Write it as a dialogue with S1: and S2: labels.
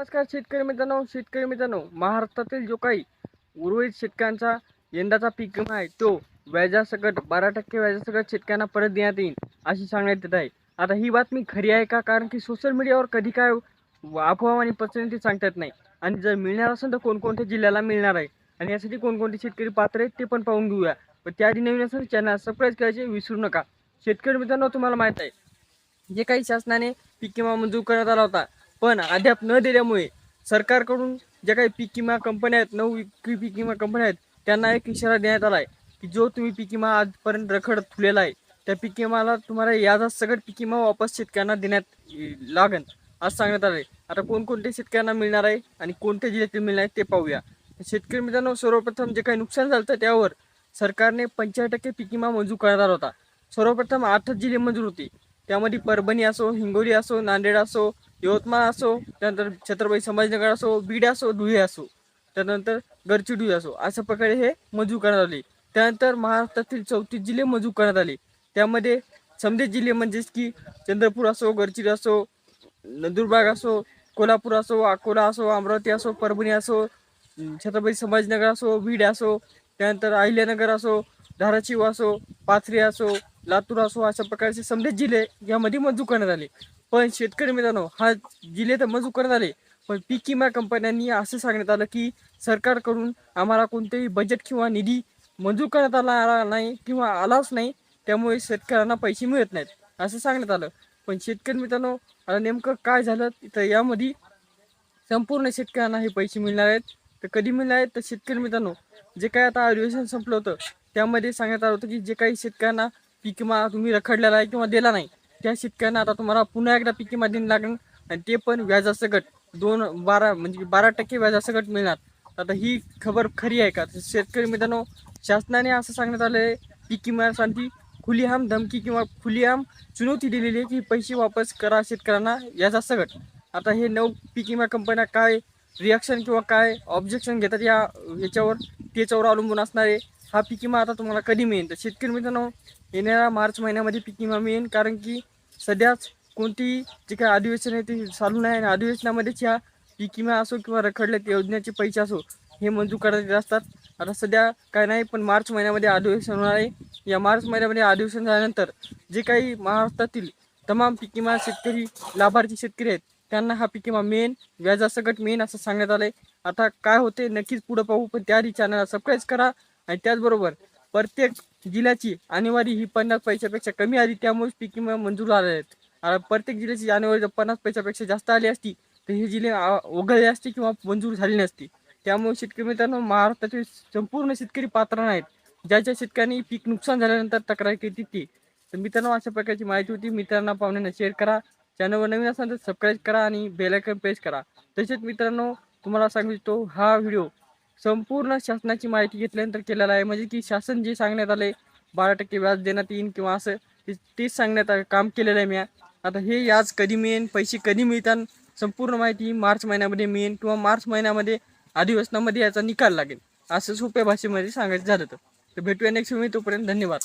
S1: नमस्कार शेतकरी मित्रांनो शेतकरी मित्रांनो महाराष्ट्रातील जो काही उर्वरित शेतकऱ्यांचा यंदाचा पीक विमा आहे तो व्याजासकट बारा टक्के व्याजासकट शेतकऱ्यांना परत देण्यात येईल अशी सांगण्यात येत आहे. आता ही बातमी खरी आहे का? कारण की सोशल मीडियावर कधी काय अफवा आणि पसरणी ते सांगता येत नाही. आणि जर मिळणार असेल तर कोणकोणत्या जिल्ह्याला मिळणार आहे? आणि यासाठी कोणकोणते शेतकरी पात्र आहेत ते पण पाहून घेऊया. पण त्याआधी नवीन असेल चॅनल सबस्क्राईब करायचे विसरू नका. शेतकरी मित्रांनो तुम्हाला माहीत आहे जे काही शासनाने पीक विमा मंजूर करण्यात आला होता पण अद्याप न दिल्यामुळे सरकारकडून ज्या काही पीक विमा कंपन्या आहेत नऊ विक्री पीक विमा कंपन्या आहेत त्यांना एक इशारा देण्यात आला आहे की जो तुम्ही पीक विमा आजपर्यंत रखड फुलेला आहे त्या पीक विमाला तुम्हाला याचा सगळं पीक विमा वापस शेतकऱ्यांना देण्यात लागन लागेल असं सांगण्यात आलं आहे आता कोणकोणते शेतकऱ्यांना मिळणार आहे आणि कोणत्या जिल्ह्यातील मिळणार आहे ते पाहूया. शेतकरी मित्रांनो सर्वप्रथम जे काही नुकसान झालं होतं त्यावर सरकारने पंचेचाळीस टक्के पीक विमा मंजूर करण्यात आला होता. सर्वप्रथम आठच जिल्हे मंजूर होते. त्यामध्ये परभणी असो हिंगोली असो नांदेड असो यवतमाळ असो त्यानंतर छत्रपती संभाजीनगर असो बीड असो धुळे असो त्यानंतर गडचिरोली असो अशा प्रकारे हे मंजूर करण्यात आले. त्यानंतर महाराष्ट्रातील चौतीस जिल्हे मंजूर करण्यात आले. त्यामध्ये समजे जिल्हे म्हणजेच की चंद्रपूर असो गडचिरोली असो नंदुरबार असो कोल्हापूर असो अकोला असो अमरावती असो परभणी असो छत्रपती संभाजीनगर असो बीड असो त्यानंतर अहिल्यानगर असो धाराशिव असो पाथरी असो लातूर असो अशा प्रकारचे समजे जिल्हे यामध्ये मंजूर करण्यात आले. पण शेतकरी मित्रांनो हा जिल्हे तर मजूर करत आले. पण पीक विमा कंपन्यांनी असं सांगण्यात आलं की सरकारकडून आम्हाला कोणतेही बजेट किंवा निधी मंजूर करण्यात आला आला नाही किंवा आलाच नाही त्यामुळे शेतकऱ्यांना पैसे मिळत नाहीत असं सांगण्यात आलं. पण शेतकरी मित्रांनो आता नेमकं काय झालं? तर यामध्ये संपूर्ण शेतकऱ्यांना हे पैसे मिळणार आहेत. तर कधी मिळणार आहेत? तर शेतकरी मित्रांनो जे काय आता अधिवेशन संपलं होतं त्यामध्ये सांगण्यात आलं होतं की जे काही शेतकऱ्यांना पीक विमा तुम्ही रखडलेला आहे किंवा दिला नाही त्या शेतकऱ्यांना आता तुम्हाला पुन्हा एकदा पीक विमा देणं लागेल आणि ते पण व्याजासकट दोन बारा म्हणजे बारा टक्के व्याजासकट मिळणार. आता ही खबर खरी आहे का? शेतकरी मित्रांनो शासनाने असं सांगण्यात आलं आहे पीक विम्यासाठी खुलीआम धमकी किंवा खुलीआम चुनौती दिलेली आहे की पैसे वापस करा शेतकऱ्यांना याजासकट आता हे नऊ पीक विमा कंपन्या काय रिॲक्शन किंवा काय ऑब्जेक्शन घेतात या याच्यावर त्याच्यावर अवलंबून असणार आहे हा पीक विमा आता तुम्हाला कधी मिळेल? तर शेतकरी मित्रांनो येणाऱ्या मार्च महिन्यामध्ये पीक विमा मिळेल. कारण की सध्याच कोणती जे काही अधिवेशन आहे ते चालू नाही आणि अधिवेशनामध्येच ह्या पीक विमा असो किंवा रखडल्या योजनेचे पैसे असो हे मंजूर करण्यात येत असतात. आता सध्या काय नाही पण मार्च महिन्यामध्ये अधिवेशन होणार आहे. या मार्च महिन्यामध्ये अधिवेशन झाल्यानंतर जे काही महाराष्ट्रातील तमाम पीक विमा शेतकरी लाभार्थी शेतकरी आहेत त्यांना हा पीक विमा मेन व्याजासकट मेन असं सांगण्यात आलं आहे आता काय होते नक्कीच पुढं पाहू पण त्याआधी चॅनलला सबस्क्राईब करा. आणि त्याचबरोबर प्रत्येक जिल्ह्याची आणेवारी ही पन्नास पैशापेक्षा कमी आली त्यामुळे पीक विमा मंजूर झाले आहेत. प्रत्येक जिल्ह्याची आणेवारी जर पन्नास पैशापेक्षा जास्त आली असती तर हे जिल्हे आ, वगळले असते किंवा मंजूर झाली नसती. त्यामुळे शेतकरी मित्रांनो महाराष्ट्रातील संपूर्ण शेतकरी पात्र नाहीत ज्या शेतकऱ्यांनी पीक नुकसान झाल्यानंतर तक्रार केली ती तर मित्रांनो अशा प्रकारची माहिती होती. मित्रांना पाहुण्यांना शेअर करा. चॅनलवर नवीन असाल तर सबस्क्राईब करा आणि बेलायकन प्रेस करा. तसेच मित्रांनो तुम्हाला सांगू इच्छितो हा व्हिडिओ संपूर्ण शासनाची माहिती घेतल्यानंतर केलेला आहे. म्हणजे की शासन जे सांगण्यात आले बारा टक्के व्याज देण्यात येईल किंवा असं ते तेच सांगण्यात काम केलेलं आहे मी. आता हे याज कधी मिळेल पैसे कधी मिळतात संपूर्ण माहिती मार्च महिन्यामध्ये मिळेल किंवा मार्च महिन्यामध्ये अधिवेशनामध्ये याचा निकाल लागेल. असं सोप्या भाषेमध्ये सांगायचं झालं तर. भेटूया नेक्स्ट मी तोपर्यंत धन्यवाद.